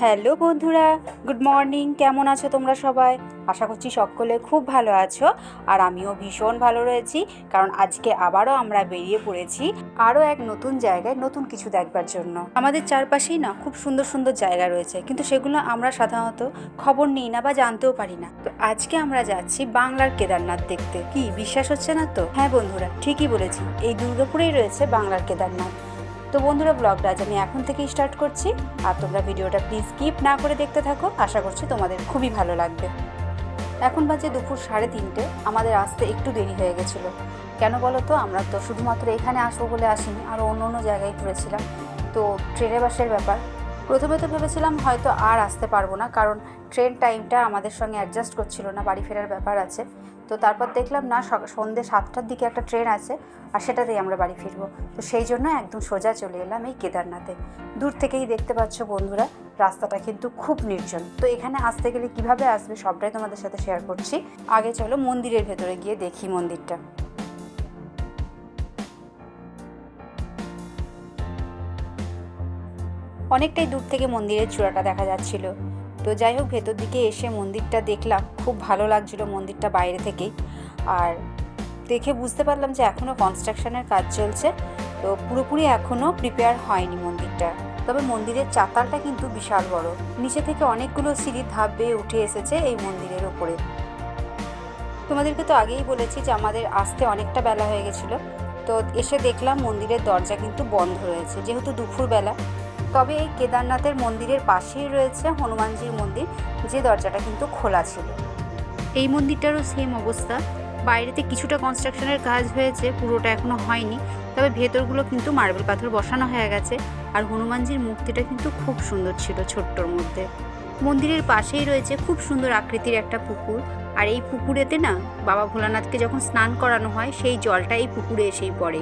Hello বন্ধুরা, good morning, কেমন আছো তোমরা সবাই? আশা করছি সকলে খুব ভালো আছো, আর আমিও ভীষণ ভালো রয়েছি, কারণ আজকে আবারও আমরা বেরিয়ে পড়েছি আরও এক নতুন জায়গায় নতুন কিছু দেখবার জন্য। আমাদের চারপাশেই না খুব সুন্দর সুন্দর জায়গা রয়েছে, কিন্তু সেগুলো আমরা সাধারণত খবর নিই না বা জানতেও পারি না। তো আজকে আমরা যাচ্ছি বাংলার কেদারনাথ দেখতে। কি, বিশ্বাস হচ্ছে না তো? হ্যাঁ বন্ধুরা, ঠিকই বলেছি, এই দুর্গাপুরেই রয়েছে বাংলার কেদারনাথ। তো বন্ধুরা ব্লগটা আজ আমি এখন থেকেই স্টার্ট করছি। আর তোমরা ভিডিওটা প্লিজ স্কিপ না করে দেখতে থাকো। আশা করছি তোমাদের খুবই ভালো লাগবে। এখন বাজে দুপুর সাড়ে তিনটে। আমাদের আসতে একটু দেরি হয়ে গেছিল। কেন বলো তো আমরা তো শুধুমাত্র এখানে আসব বলে আসিনি আরও অন্য অন্য জায়গায় ঘুরেছিলাম। তো ট্রেনে বাসের ব্যাপার। প্রথমে তো ভেবেছিলাম হয়তো আর আসতে পারব না, কারণ ট্রেন টাইমটা আমাদের সঙ্গে অ্যাডজাস্ট করছিল না, বাড়ি ফেরার ব্যাপার আছে। তো তারপর দেখলাম, না সন্ধ্যে সাতটার দিকে একটা ট্রেন আছে, আর সেটাতেই আমরা বাড়ি ফিরবো। তো সেই জন্য একদম সোজা চলে এলাম এই কেদারনাথে। দূর থেকেই দেখতে পাচ্ছ বন্ধুরা, রাস্তাটা কিন্তু খুব নির্জন। তো এখানে আসতে গেলে কীভাবে আসবে সবটাই তোমাদের সাথে শেয়ার করছি। আগে চলো মন্দিরের ভেতরে গিয়ে দেখি মন্দিরটা। অনেকটাই দূর থেকে মন্দিরের চূড়াটা দেখা যাচ্ছিল। তো যাই হোক, ভেতর দিকে এসে মন্দিরটা দেখলাম, খুব ভালো লাগছিল মন্দিরটা বাইরে থেকেই আর দেখে বুঝতে পারলাম যে এখনও কনস্ট্রাকশনের কাজ চলছে, তো পুরোপুরি এখনও প্রিপেয়ার হয়নি মন্দিরটা। তবে মন্দিরের চাতালটা কিন্তু বিশাল বড়। নিচে থেকে অনেকগুলো সিঁড়ি ধাপ বেয়ে উঠে এসেছে এই মন্দিরের ওপরে। তোমাদেরকে তো আগেই বলেছি যে আমাদের আসতে অনেকটা বেলা হয়ে গেছিল। তো এসে দেখলাম মন্দিরের দরজা কিন্তু বন্ধ রয়েছে, যেহেতু দুপুরবেলা। তবে এই কেদারনাথের মন্দিরের পাশেই রয়েছে হনুমানজির মন্দির, যে দরজাটা কিন্তু খোলা ছিল। এই মন্দিরটারও সেম অবস্থা। বাইরেতে কিছুটা কনস্ট্রাকশনের কাজ হয়েছে, পুরোটা এখনও হয়নি। তবে ভেতরগুলো কিন্তু মার্বেল পাথর বসানো হয়ে গেছে। আর হনুমানজির মূর্তিটা কিন্তু খুব সুন্দর ছিল ছোট্টর মধ্যে। মন্দিরের পাশেই রয়েছে খুব সুন্দর আকৃতির একটা পুকুর। আর এই পুকুরেতে না, বাবা ভোলানাথকে যখন স্নান করানো হয়, সেই জলটা এই পুকুরে এসেই পড়ে।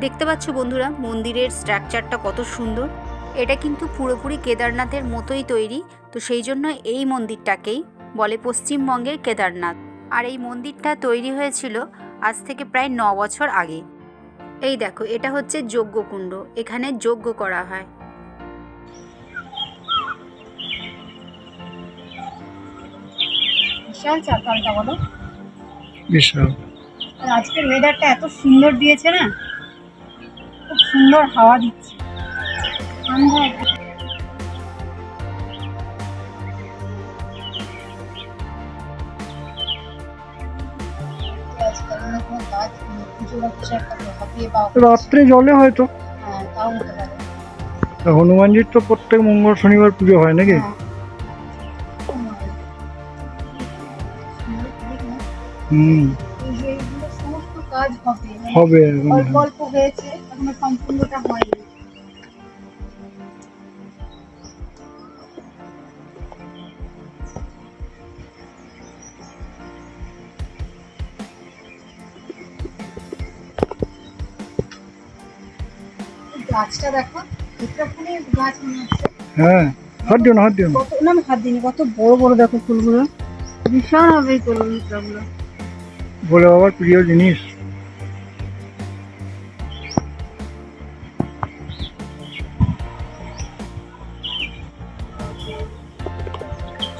দেখতে পাচ্ছ বন্ধুরা, মন্দিরের স্ট্রাকচারটা কত সুন্দর। এটা কিন্তু পুরোপুরি কেদারনাথের মতোই তৈরি তো সেই জন্য এই মন্দিরটাকেই বলে পশ্চিমবঙ্গের কেদারনাথ। আর এই মন্দিরটা তৈরি হয়েছিল আজ থেকে প্রায় ন বছর আগে। এই দেখো এটা হচ্ছে যজ্ঞকুণ্ড এখানে যজ্ঞ করা হয়। বিশাল চাতালটা বলো। বিশাল। আর আজকের ওয়েদারটা এত সুন্দর দিয়েছে না? খুব সুন্দর হাওয়া দিচ্ছে। রাত্রে জলে হয়তো হ্যাঁ, হনুমানজির তো প্রত্যেক মঙ্গল শনিবার পুজো হয় নাকি হ্যাঁ। হুম। হবে মানে অল্প হয়েছে এখনও সম্পূর্ণটা হয়নি গাছটা দেখো এটা ফুলের গাছ মনে হচ্ছে। হ্যাঁ হাত দিও না হাত দিও না। কত না হাত দিইনি কত বড় বড় দেখো ফুলগুলো। বিশাল হবে বলে বাবার প্রিয় জিনিস।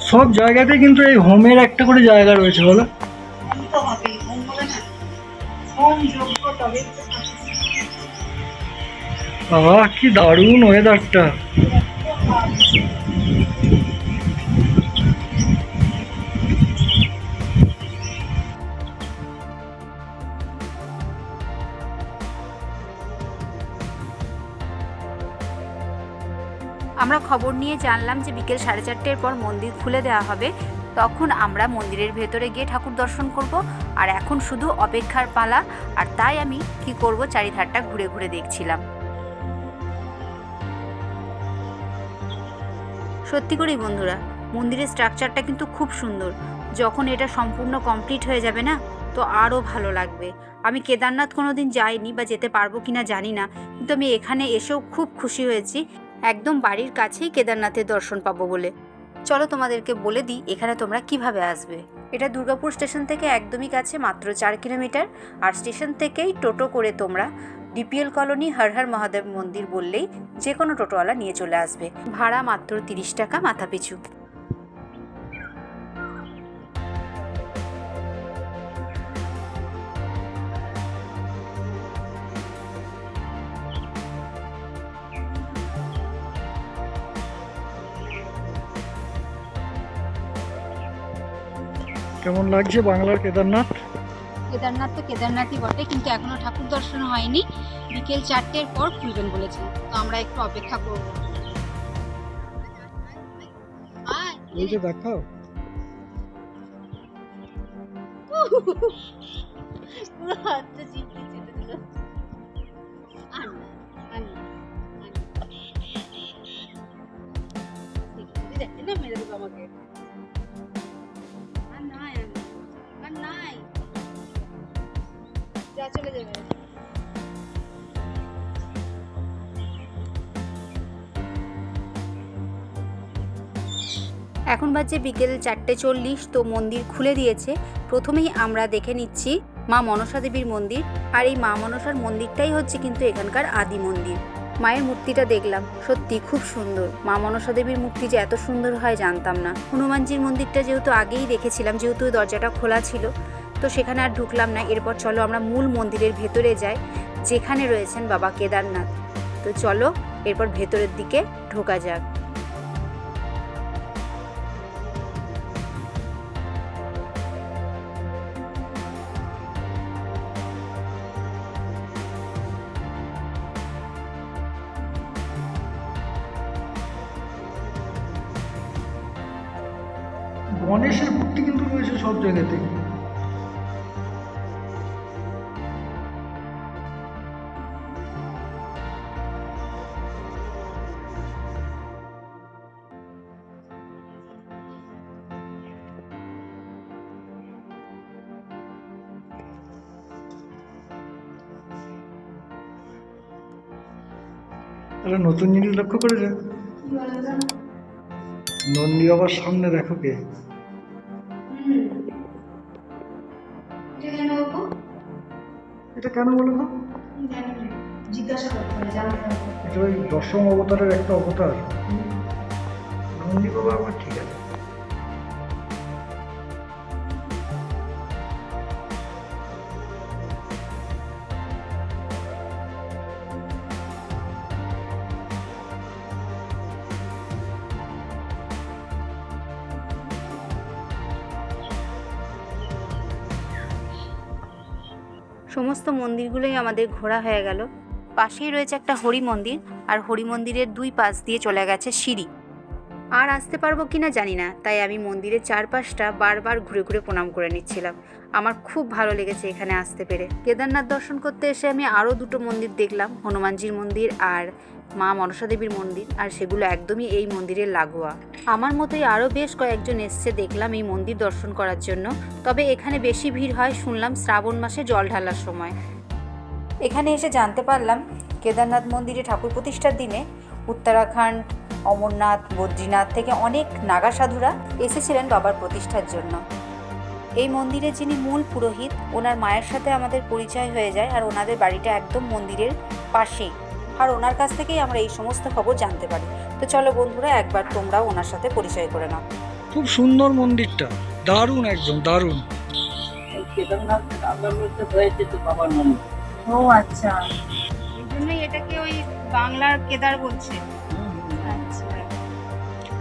সব জায়গাতে কিন্তু এই হোমের একটা করে জায়গা রয়েছে বলো। তো হবে হবে না। হোম যোগ্য তবে কি দারুণ ওয়েদারটা আমরা খবর নিয়ে জানলাম যে বিকেল সাড়ে চারটের পর মন্দির খুলে দেওয়া হবে। তখন আমরা মন্দিরের ভেতরে গিয়ে ঠাকুর দর্শন করব। আর এখন শুধু অপেক্ষার পালা। আর তাই আমি কি করব, চারিধারটা ঘুরে ঘুরে দেখছিলাম। সত্যি করেই বন্ধুরা, মন্দিরের স্ট্রাকচারটা কিন্তু খুব সুন্দর। যখন এটা সম্পূর্ণ কমপ্লিট হয়ে যাবে না, তো আরও ভালো লাগবে। আমি কেদারনাথ কোনো দিন যাইনি বা যেতে পারব কিনা জানি না, কিন্তু আমি এখানে এসেও খুব খুশি হয়েছি। একদম বাড়ির কাছেই কেদারনাথের দর্শন পাবো বলে। চলো তোমাদেরকে বলে দিই, এখানে তোমরা কীভাবে আসবে। এটা দুর্গাপুর স্টেশন থেকে একদমই কাছে, মাত্র চার কিলোমিটার। আর স্টেশন থেকেই টোটো করে তোমরা ডিপিএল কলোনি হর হর মহাদেব মন্দির বললেই যে কোনো টোটোওয়ালা নিয়ে চলে আসবে। ভাড়া মাত্র তিরিশ টাকা মাথা পিছু কেমন লাগছে বাংলার কেদারনাথ? কেদারনাথ তো কেদারনাথই বটে কিন্তু এখনও ঠাকুর দর্শন হয়নি বিকেল চারটের পর খুলবেন বলেছেন তো আমরা একটু অপেক্ষা করব এই যে দেখাও পুরো হাতটা চিপকে চেটে দিল। আন, আন, আন। দেখতে দেখতে না মেরে দেবো আমাকে চলে যাবে। এখন বাজে বিকেল চারটে চল্লিশ, তো মন্দির খুলে দিয়েছে। প্রথমেই আমরা দেখে নিচ্ছি মা মনসা দেবীর মন্দির, আর এই মা মনসার মন্দিরটাই হচ্ছে কিন্তু এখানকার আদি মন্দির। মায়ের মূর্তিটা দেখলাম, সত্যি খুব সুন্দর। মা মনসা দেবীর মূর্তি যে এত সুন্দর হয় জানতাম না। হনুমানজির মন্দিরটা যেহেতু আগেই দেখেছিলাম, যেহেতু দরজাটা খোলা ছিল তো সেখানে আর ঢুকলাম না। এরপর চলো আমরা মূল মন্দিরের ভেতরে যাই, যেখানে রয়েছেন বাবা কেদারনাথ। তো চলো এরপর ভেতরের দিকে ঢোকা যাক। গণেশের মূর্তি কিন্তু রয়েছে সব জায়গাতেই। একটা নতুন জিনিস লক্ষ্য করেছে? নন্দী বাবার সামনে দেখো কে। এটা কেন বলো না এটা ওই দশম অবতারের একটা অবতার। নন্দী বাবা, আমার ঠিক আছে। সমস্ত মন্দিরগুলোই আমাদের ঘোরা হয়ে গেল। পাশেই রয়েছে একটা হরি মন্দির আর হরি মন্দিরের দুই পাশ দিয়ে চলে গেছে সিঁড়ি। আর আসতে পারব কি না জানি না, তাই আমি মন্দিরের চারপাশটা বারবার ঘুরে ঘুরে প্রণাম করে নিচ্ছিলাম। আমার খুব ভালো লেগেছে এখানে আসতে পেরে। কেদারনাথ দর্শন করতে এসে আমি আরও দুটো মন্দির দেখলাম, হনুমানজির মন্দির আর মা মনসা দেবীর মন্দির, আর সেগুলো একদমই এই মন্দিরের লাগোয়া। আমার মতোই আরও বেশ কয়েকজন এসছে দেখলাম এই মন্দির দর্শন করার জন্য, তবে এখানে বেশি ভিড় হয় শুনলাম শ্রাবণ মাসে জল ঢালার সময়। এখানে এসে জানতে পারলাম, কেদারনাথ মন্দিরে ঠাকুর প্রতিষ্ঠার দিনে উত্তরাখণ্ড অমরনাথ বদ্রীনাথ থেকে অনেক নাগা সাধুরা এসেছিলেন বাবার প্রতিষ্ঠার জন্য। এই মন্দিরে যিনি মূল পুরোহিত ওনার মায়ের সাথে আমাদের পরিচয় হয়ে যায় আর ওনাদের বাড়িটা একদম মন্দিরের পাশেই। আর ওনার কাছ থেকেই আমরা এই সমস্ত খবর জানতে পারি। তো চলো বন্ধুরা একবার তোমরাও ওনার সাথে পরিচয় করে নাও। খুব সুন্দর মন্দিরটা। দারুণ একদম দারুণ। কেদারনাথ হয়েছে তো বাবার মন্দির ও আচ্ছা। এই জন্যই এটাকে ওই বাংলার কেদার বলছে।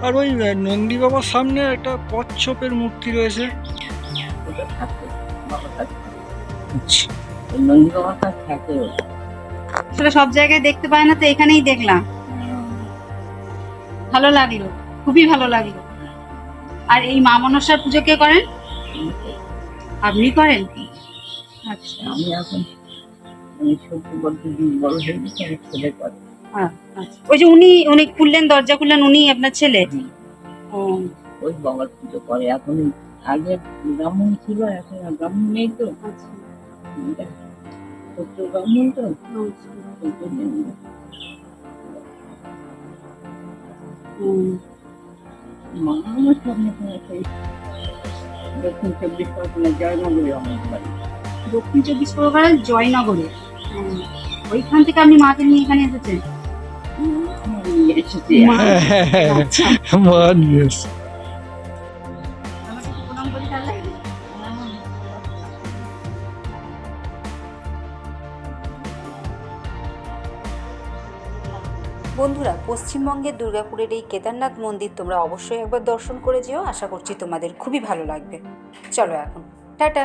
আর ওই নন্দী বাবার সামনে একটা কচ্ছপের মূর্তি রয়েছে। ওটা বাবা থাকতো ওই নন্দী বাবার কাছে থাকে ওটা সব জায়গায় দেখতে পায় না তো এখানেই দেখলাম। ভালো লাগল খুবই ভালো লাগল। আর এই মা মনসার পুজো কে করেন? আপনি করেন? আচ্ছা। আমি এখন আমি সত্যি বলতে বড় হয়ে গেছি আমি ছেলে করে আচ্ছা। ওই যে উনি উনি খুললেন দরজা খুললেন উনি আপনার ছেলে? ও। ওই বাবার পুজো করে এখন আগে ব্রাহ্মণ ছিল এখন ব্রাহ্মণ নেই তো। আচ্ছা। ব্রাহ্মণ তো। আচ্ছা। মা আমার সামনে দক্ষিণ চব্বিশ পরগনা জয়নগরে আমার বাড়ি। দক্ষিণ চব্বিশ পরগনার জয়নগরে। ওইখান থেকে আপনি মাকে নিয়ে এখানে এসেছেন? বন্ধুরা পশ্চিমবঙ্গের দুর্গাপুরের এই কেদারনাথ মন্দির তোমরা অবশ্যই একবার দর্শন করে যেও। আশা করছি তোমাদের খুবই ভালো লাগবে। চলো এখন টাটা।